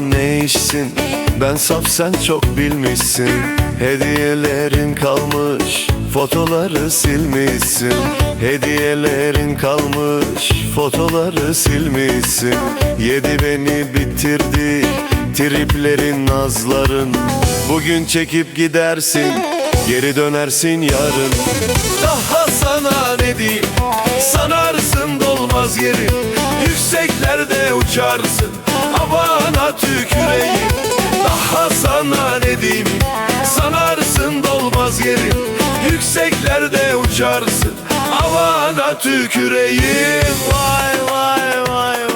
bilmişsin Ben saf sen çok bilmişsin. Hediyelerin kalmış Fotoları silmişsin. Hediyelerin kalmış Fotoları silmişsin. Yedi beni bitirdi Triplerin nazların. Bugün çekip gidersin Geri dönersin yarın. Daha sana ne diyeyim? Sanarsın dolmaz yerin Yükseklerde uçarsın. Havana tüküreyim. Daha sana ne diyeyim? Sanarsın dolmaz yerin Yükseklerde uçarsın. Havana tüküreyim. Vay vay vay vay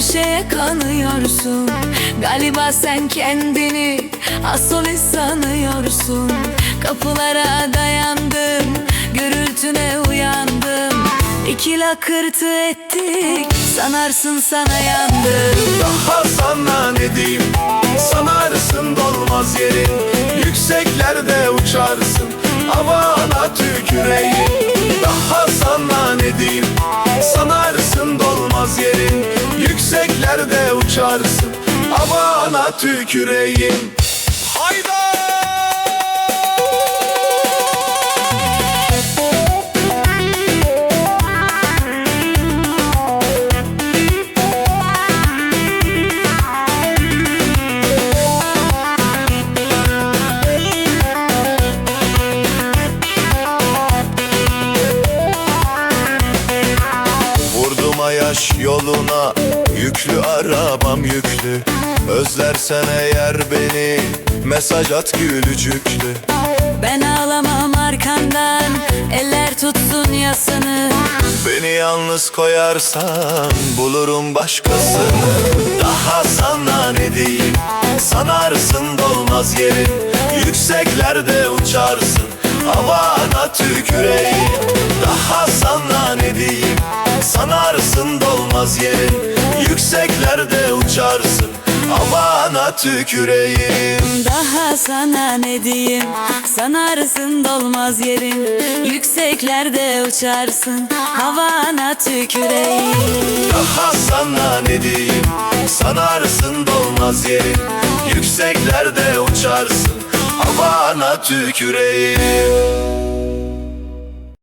Her şeye kanıyorsun. Galiba sen kendini Asıl sanıyorsun. Kapılara dayandım Gürültüne uyandım. İki lakırtı ettik Sanarsın sana yandım. Daha sana ne diyeyim? Sanarsın dolmaz yerin. Yükseklerde uçarsın Havana tüküreyim. Daha sana ne diyeyim? Sanarsın dolmaz yerin Yükseklerde uçarsın Havana tüküreyim Hayda! Ayaş yoluna Yüklü arabam yüklü. Özlersen eğer beni Mesaj at gülücüklü Ben ağlamam arkandan Eller tutsun yasını. Beni yalnız koyarsan Bulurum başkasını. Daha sana ne diyeyim? Sanarsın dolmaz yerin. Yükseklerde uçarsın. Havana tüküreyim. Daha sana ne diyeyim Dolmaz yerin. Yükseklerde uçarsın. Havana tüküreyim. Daha sana ne diyeyim? Sanarsın dolmaz yerin. Yükseklerde uçarsın. Havana tüküreyim. Daha sana ne diyeyim? Sanarsın dolmaz yerin. Yükseklerde uçarsın. Havana tüküreyim